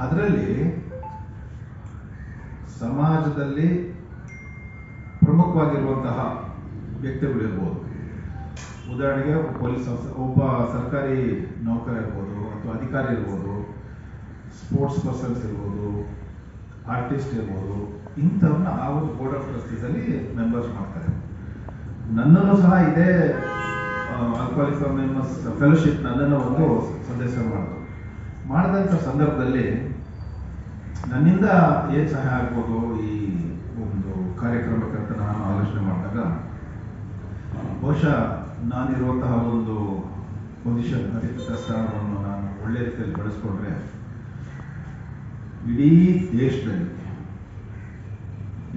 ಇದರಲ್ಲಿ ಸಮಾಜದಲ್ಲಿ ಪ್ರಮುಖವಾಗಿರುವಂತಹ ವ್ಯಕ್ತಿಗಳಿರ್ಬೋದು ಉದಾಹರಣೆಗೆ ಪೊಲೀಸ್ ಒಬ್ಬ ಸರ್ಕಾರಿ ನೌಕರ ಇರ್ಬೋದು ಅಥವಾ ಅಧಿಕಾರಿ ಇರ್ಬೋದು ಸ್ಪೋರ್ಟ್ಸ್ ಪರ್ಸನ್ಸ್ ಇರ್ಬೋದು ಆರ್ಟಿಸ್ಟ್ ಇರ್ಬೋದು ಇಂಥವನ್ನ ಆ ಒಂದು ಬೋರ್ಡ್ ಆಫ್ ಟ್ರಸ್ಟೀಸಲ್ಲಿ ಮೆಂಬರ್ಸ್ ಮಾಡ್ತಾರೆ. ನನ್ನನ್ನು ಸಹ ಇದೇ ಆಲ್ಕೋಹಾಲಿಕ್ ಫೆಲೋಶಿಪ್ ನನ್ನನ್ನು ಒಂದು ಸದಸ್ಯ ಮಾಡಿದ್ರು ಮಾಡಿದಂಥ ಸಂದರ್ಭದಲ್ಲಿ ನನ್ನಿಂದ ಏನು ಸಹಾಯ ಆಗ್ಬೋದು ಈ ಒಂದು ಕಾರ್ಯಕ್ರಮಕ್ಕೆ ಅಂತ ನಾನು ಆಲೋಚನೆ ಮಾಡಿದಾಗ, ಬಹುಶಃ ನಾನಿರುವಂತಹ ಒಂದು ಪೊಸಿಷನ್ ಅಧಿಕೃತ ಸ್ಥಾನವನ್ನು ನಾನು ಒಳ್ಳೆ ರೀತಿಯಲ್ಲಿ ಬಳಸ್ಕೊಂಡ್ರೆ ಇಡೀ ದೇಶದಲ್ಲಿ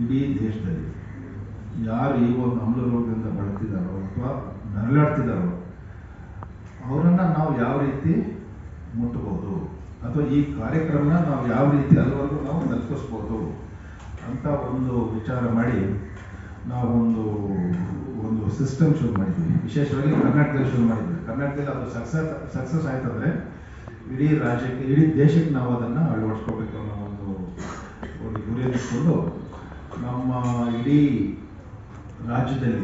ಇಡೀ ದೇಶದಲ್ಲಿ ಯಾರು ಈ ಒಂದು ಅಮ್ಲ ರೋಗದಿಂದ ಬಳಲ್ತಿದ್ದಾರೋ ಅಥವಾ ನರಳಾಡ್ತಿದ್ದಾರೋ ಅವರನ್ನು ನಾವು ಯಾವ ರೀತಿ ಮುಟ್ಟಬಹುದು. ಅಥವಾ ಈ ಕಾರ್ಯಕ್ರಮನ ನಾವು ಯಾವ ರೀತಿ ಅಲ್ಲಿವರೆಗೂ ನಾವು ತಲುಪಿಸ್ಬೋದು ಅಂತ ಒಂದು ವಿಚಾರ ಮಾಡಿ ನಾವೊಂದು ಒಂದು ಸಿಸ್ಟಮ್ ಶುರು ಮಾಡಿದ್ವಿ. ವಿಶೇಷವಾಗಿ ಕರ್ನಾಟಕದಲ್ಲಿ ಶುರು ಮಾಡಿದ್ವಿ. ಕರ್ನಾಟಕದಲ್ಲಿ ಅದು ಸಕ್ಸಸ್ ಸಕ್ಸಸ್ ಆಯ್ತಂದ್ರೆ ಇಡೀ ರಾಜ್ಯಕ್ಕೆ, ಇಡೀ ದೇಶಕ್ಕೆ ನಾವು ಅದನ್ನು ಅಳವಡಿಸ್ಕೋಬೇಕು ಅನ್ನೋ ಒಂದು ಒಂದು ಗುರಿಯನ್ನು ಇಟ್ಕೊಂಡು ನಮ್ಮ ಇಡೀ ರಾಜ್ಯದಲ್ಲಿ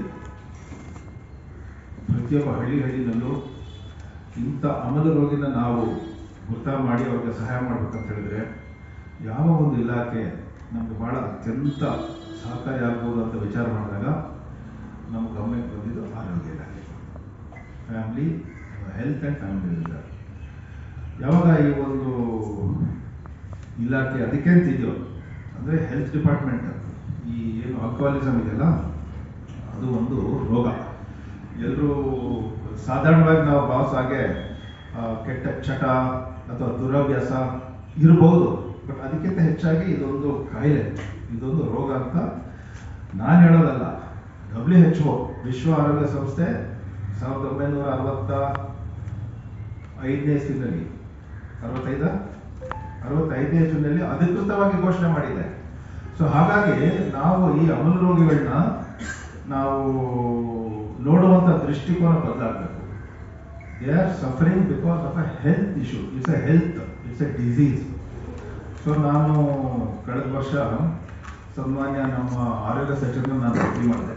ಪ್ರತಿಯೊಬ್ಬ ಹಳ್ಳಿ ಹಳ್ಳಿನಲ್ಲೂ ಇಂಥ ಅಮಲ ರೋಗಿನ ನಾವು ಗುರ್ತ ಮಾಡಿ ಅವ್ರಿಗೆ ಸಹಾಯ ಮಾಡ್ಬೇಕಂತ ಹೇಳಿದ್ರೆ ಯಾವ ಒಂದು ಇಲಾಖೆ ನಮ್ಗೆ ಭಾಳ ಅತ್ಯಂತ ಸಹಕಾರಿ ಆಗ್ಬೋದು ಅಂತ ವಿಚಾರ ಮಾಡಿದಾಗ ನಮ್ಮ ಗಮನಕ್ಕೆ ಬಂದಿದ್ದು ಆರೋಗ್ಯ ಇಲಾಖೆ. ಫ್ಯಾಮಿಲಿ ಹೆಲ್ತ್ ಆ್ಯಂಡ್ ಫ್ಯಾಮಿಲಿ ಯಾವಾಗ ಈ ಒಂದು ಇಲಾಖೆ ಅದಕ್ಕೆ ಅಂತಿದೆಯೋ, ಅಂದರೆ ಹೆಲ್ತ್ ಡಿಪಾರ್ಟ್ಮೆಂಟ್ ಈ ಏನು ಆಲ್ಕೋಹಾಲಿಸಮ್ ಇದೆಯಲ್ಲ, ಅದು ಒಂದು ರೋಗ. ಎಲ್ಲರೂ ಸಾಧಾರಣವಾಗಿ ನಾವು ಭಾವಿಸೋ ಹಾಗೆ ಆ, ಕೆಟ್ಟ ಚಟ ಅಥವಾ ದುರಭ್ಯಾಸ ಇರಬಹುದು ಬಟ್ ಅದಕ್ಕಿಂತ ಹೆಚ್ಚಾಗಿ ಇದೊಂದು ಕಾಯಿಲೆ ಇದೊಂದು ರೋಗ ಅಂತ ನಾನು ಹೇಳೋದಲ್ಲ. ಡಬ್ಲ್ಯೂ ಎಚ್ ಓ ವಿಶ್ವ ಆರೋಗ್ಯ ಸಂಸ್ಥೆ ಸಾವಿರದ ಒಂಬೈನೂರ ಅರವತ್ತ ಐದನೇ ಇಸ್ವಿನಲ್ಲಿ ಅರವತ್ತೈದ? ಅರವತ್ತೈದನೇ ಇಸ್ವಿನಲ್ಲಿ ಅಧಿಕೃತವಾಗಿ ಘೋಷಣೆ ಮಾಡಿದೆ. ಸೊ ಹಾಗಾಗಿ ನಾವು ಈ ಅಮಲ ರೋಗಿಗಳನ್ನ ನಾವು ನೋಡುವಂಥ ದೃಷ್ಟಿಕೋನ ಬದಲಾಗಬೇಕು. They are suffering because of a health issue it's a health it's a disease so ನಾನು ಕಳೆದ ವರ್ಷ ಸನ್ಮಾನ್ಯ ನಮ್ಮ ಆರೋಗ್ಯ ಸಚಿವರನ್ನ ನಾನು ಭೇಟಿ ಮಾಡಿದೆ.